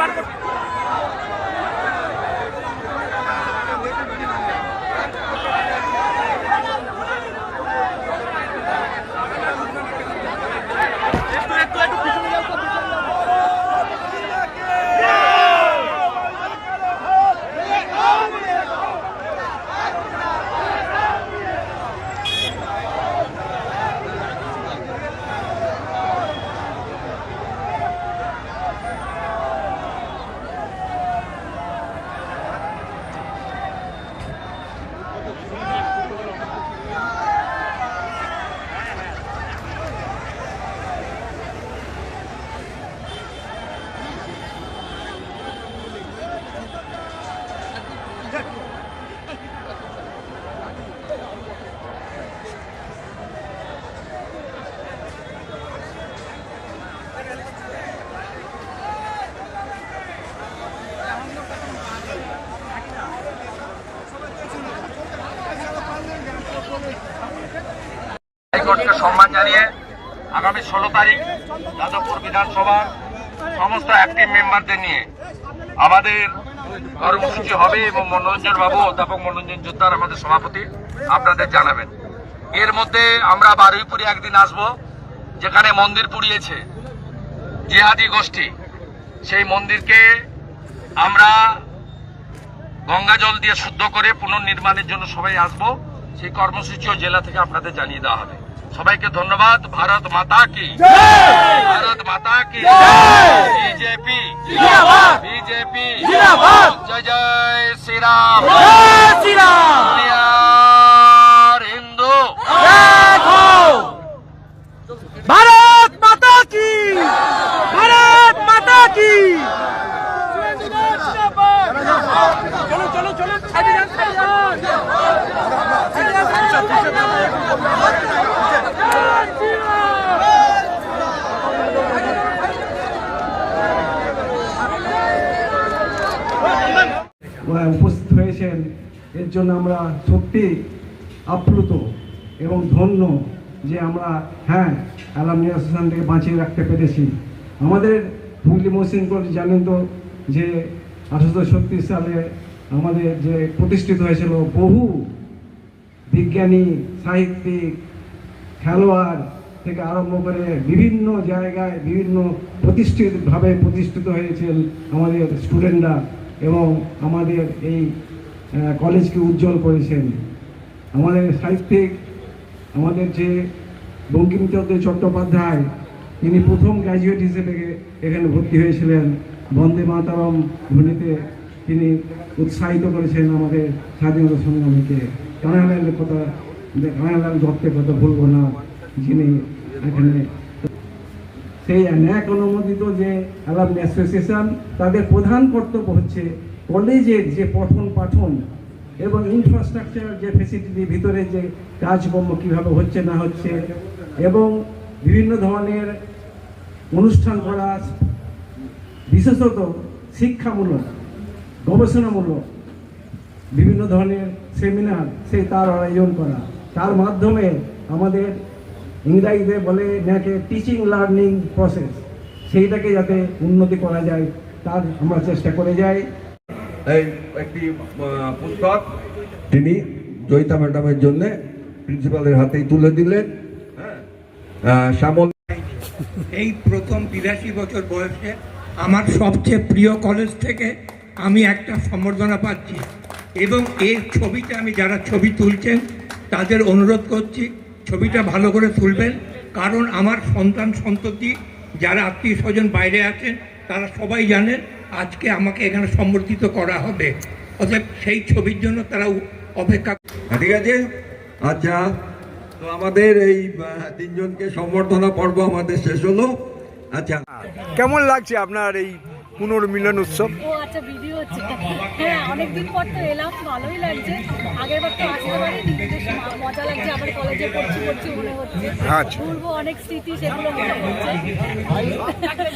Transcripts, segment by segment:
বার করো একটু একটু একটু পিছনে যাও তো, পিছনে যাও তো। হাইকোর্টকে সম্মান জানিয়ে আগামী ষোলো তারিখ যাদবপুর বিধানসভার সমস্ত অ্যাক্টিভ মেম্বারদের নিয়ে আমাদের কর্মসূচি হবে এবং মনোরঞ্জন বাবু, অধ্যাপক মনোরঞ্জন যোদ্ধার আমাদের সভাপতি আপনাদের জানাবেন। এর মধ্যে আমরা বারুইপুরে একদিন আসব, যেখানে মন্দির পুড়িয়েছে, জিহাদি গোষ্ঠী। সেই মন্দিরকে আমরা গঙ্গা জল দিয়ে শুদ্ধ করে পুনর্নির্মাণের জন্য সবাই আসব। সেই কর্মসূচিও জেলা থেকে আপনাদের জানিয়ে দেওয়া হবে। সবাইকে ধন্যবাদ ভারত মাতা কি ভারত মাতা কি বিজেপি বিজেপি জয় জয় শ্রীরাম শ্রীরাম হিন্দু ভারত মাতা কি ভারত মাতা কি চলো চলো চলো হয়েছেন এর জন্য আমরা সত্যি আপ্লুত এবং ধন্য যে আমরা হ্যাঁ অ্যালামনি অ্যাসোসিয়েশনটাকে বাঁচিয়ে রাখতে পেরেছি। আমাদের হুগলি কলেজ, জানেন তো যে আঠারোশো ছত্রিশ সালে আমাদের যে প্রতিষ্ঠিত হয়েছিল বহু বিজ্ঞানী, সাহিত্যিক, খেলোয়াড় থেকে আরম্ভ করে বিভিন্ন জায়গায় বিভিন্ন প্রতিষ্ঠিতভাবে প্রতিষ্ঠিত হয়েছেন আমাদের স্টুডেন্টরা এবং আমাদের এই কলেজকে উজ্জ্বল করেছেন। আমাদের সাহিত্যিক, আমাদের যে বঙ্কিমচন্দ্র চট্টোপাধ্যায়, তিনি প্রথম গ্র্যাজুয়েট হিসেবে এখানে ভর্তি হয়েছিলেন। বন্দে মাতারম ধ্বনিতে তিনি উৎসাহিত করেছেন আমাদের স্বাধীনতা সংগ্রামীকে। কানাইলালের কথা কানাইলাল দত্তের কথা ভুলবো না, যিনি এখানে সেই ন্যাক অনুমোদিত যে অ্যালামনি অ্যাসোসিয়েশন, তাদের প্রধান কর্তব্য হচ্ছে কলেজের যে পঠন পাঠন এবং ইনফ্রাস্ট্রাকচার যে ফেসিলিটি ভিতরে যে কাজকর্ম কীভাবে হচ্ছে না হচ্ছে এবং বিভিন্ন ধরনের অনুষ্ঠান করা, বিশেষত শিক্ষামূলক, গবেষণামূলক বিভিন্ন ধরনের সেমিনার সেই তার আয়োজন করা। তার মাধ্যমে আমাদের ইংরাজিতে বলে নাকি টিচিং লার্নিং প্রসেস সেইটাকে যাতে উন্নতি করা যায়, তার আমরা চেষ্টা করে যাই। এই একটি পুস্তক তিনি জয়িতা ম্যাডামের জন্য প্রিন্সিপালের হাতেই তুলে দিলেন। হ্যাঁ। শ্যামল এই প্রথম বিরাশি বছর বয়সে আমার সবচেয়ে প্রিয় কলেজ থেকে আমি একটা সম্বর্ধনা পাচ্ছি এবং এই ছবিটা আমি, যারা ছবি তুলছেন, তাদের অনুরোধ করছি ছবিটা ভালো করে তুলবেন। কারণ আমার সন্তান সন্ততি, যারা আত্মীয় স্বজন বাইরে আছেন, তারা সবাই জানেন আজকে আমাকে এখানে সম্বর্ধিত করা হবে। অতএব সেই ছবির জন্য তারা অপেক্ষা হ্যাঁ, ঠিক আছে? আচ্ছা তো আমাদের এই তিনজনকে সম্বর্ধনা পর্ব আমাদের শেষ হলো। আচ্ছা। কেমন লাগছে আপনার এই পুনর্মিলন উৎসব। ও আচ্ছা ভিডিও হচ্ছে। হ্যাঁ অনেকদিন পর তো এলাম ভালোই লাগছে। আগের বার তো আসতে পারিনি মজা লাগছে আবার কলেজে পড়ছি পড়ছি মনে হচ্ছে। আচ্ছা। পূর্ব অনেক স্মৃতি সেগুলো মনে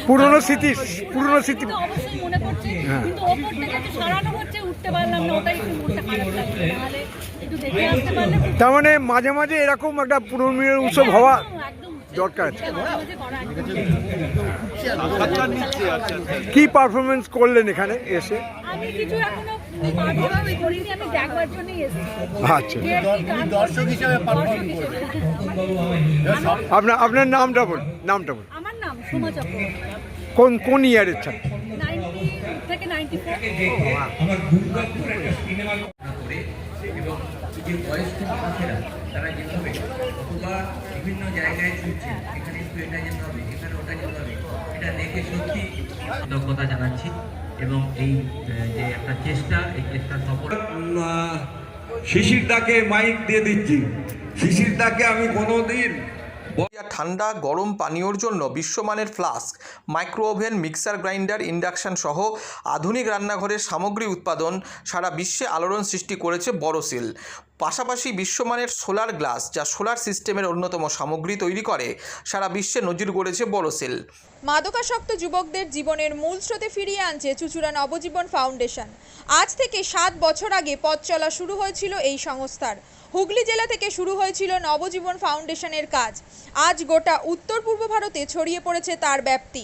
পুরনো স্মৃতি পুরনো স্মৃতি। অবশ্যই মনে পড়ছে কিন্তু ওপর থেকে একটু সারানো হচ্ছে উঠতে পারলাম না ওটাই একটু মনটা খারাপ লাগছে। নাহলে একটু দেখে আসতে পারলে তার মানে মাঝে মাঝে এরকম একটা পুনর্মিলন উৎসব হওয়া একদম দরকার। কি পারফরমেন্স করলেন এখানে এসে? আচ্ছা। আপনার আপনার নামটা বলুন নামটা বলুন। আমার নাম সুমা কোন কোন ইয়ারের ছাত্র? নাইনটি থেকে নাইনটি ফোর। আমার দুর্গাপুর একটা সিনেমা করে এবং যে বয়স্ক তারা যেভাবে অথবা বিভিন্ন জায়গায় ছুটছে এখানে একটু এটা যেতে হবে এখানে ওটা যেতে হবে এটা দেখে সত্যি কৃতজ্ঞতা জানাচ্ছি এবং এই যে একটা চেষ্টা এই চেষ্টা সফল শিশির দাকে মাইক দিয়ে দিচ্ছি। শিশির দাকে আমি কোনোদিন ঠান্ডা গরম পানীয়র জন্য বিশ্বমানের flask micro oven mixer grinder induction সহ আধুনিক রান্নাঘরের সামগ্রী উৎপাদন সারা বিশ্বে আলোড়ন সৃষ্টি করেছে বড়সিল পাশাপাশি বিশ্বমানের সোলার গ্লাস, যা সোলার সিস্টেমের অন্যতম সামগ্রী তৈরি করে, সারা বিশ্বে নজির গড়েছে বড়সিল মাদকাসক্ত যুবকদের জীবনের মূল স্রোতে ফিরিয়ে আনছে চুচুড়া নবজীবন ফাউন্ডেশন। আজ থেকে সাত বছর আগে পথ চলা শুরু হয়েছিল এই সংস্থার। হুগলি জেলা থেকে শুরু হয়েছিল নবজীবন ফাউন্ডেশনের কাজ। আজ গোটা উত্তর পূর্ব ভারতে ছড়িয়ে পড়েছে তার ব্যাপ্তি।